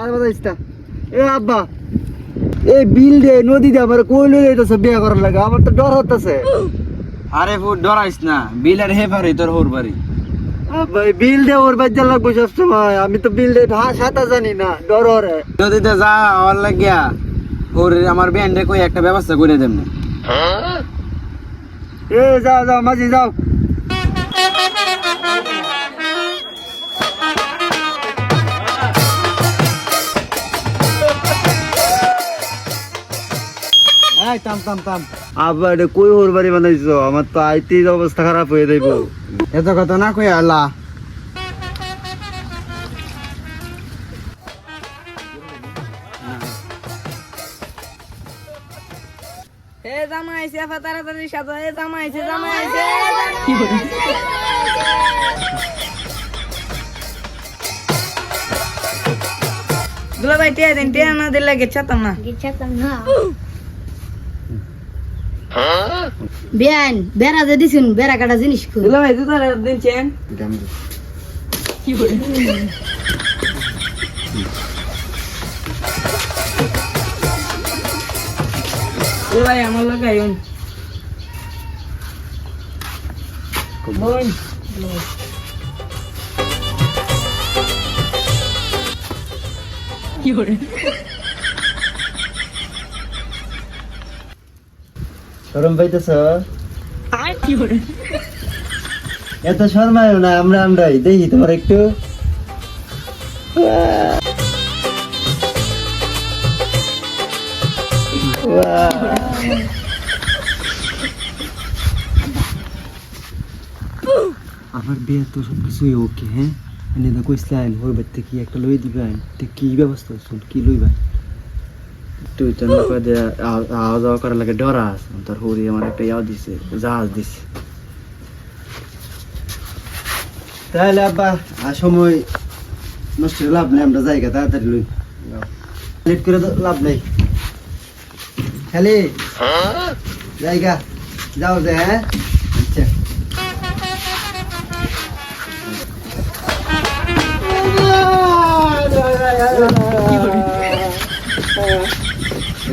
আর এ আব্বা এই বিল দে নদী দে আমার কই লই যাইতেছে বিয়া করার লাগে আমার তো ডর হতেছে আরে ফুট ডরাইস না। বিলের হেফারি তোর হোর বাড়ি। আব্বা বিল দে ওর বাচ্চা লাগবে সবসময়। আমি তো বিল দে হাস হাতা জানি না ডর ওরে। নদীতে যা লাগিয়া ওর আমার ব্যান্ডে কই একটা ব্যবস্থা করে দেন এ যাও যাও মাঝি যাও। এই তাম তাম আব্বা এটা কই ওর বাড়ি বানাইছো? আমার তো আইতে অবস্থা খারাপ হয়ে যাইব। এত কথা না কই আল্লাহ। এ জামাই আফা তাড়াতাড়ি সাজা। এ জামাই আইছে জামাই আইছে দুলা ভাই টিয়া দেন টিয়া না দিলে গেছাতাম না। বিয়ান বেড়া যে দিছুন বেড়া কাটা জিনিস খুব দুলা ভাই দুধ দিনছেন দুলা ভাই আমার লোক আইন। বোন। শরম পাইতেছ এত শর্মায় না আমরা আমরাই দেখি তোমার একটু আমার বিয়ে তো সব কিছুই ওকে হ্যাঁ এনে তো কইসলেন ওই বাড়িতে কি একটা লই দিবেন তো কি ব্যবস্থা শুন কি লইবেন তুই তো নৌকা দিয়ে আওয়া যাওয়া করার লাগে ডরা আছে তোর হরি আমার একটা ইয়াও দিছে জাহাজ দিছে তাহলে আব্বা আর সময় নষ্ট করে লাভ নেই আমরা জায়গা তাড়াতাড়ি লই লেট করে তো লাভ নেই খালি জায়গা যাও যে হ্যাঁ আচ্ছা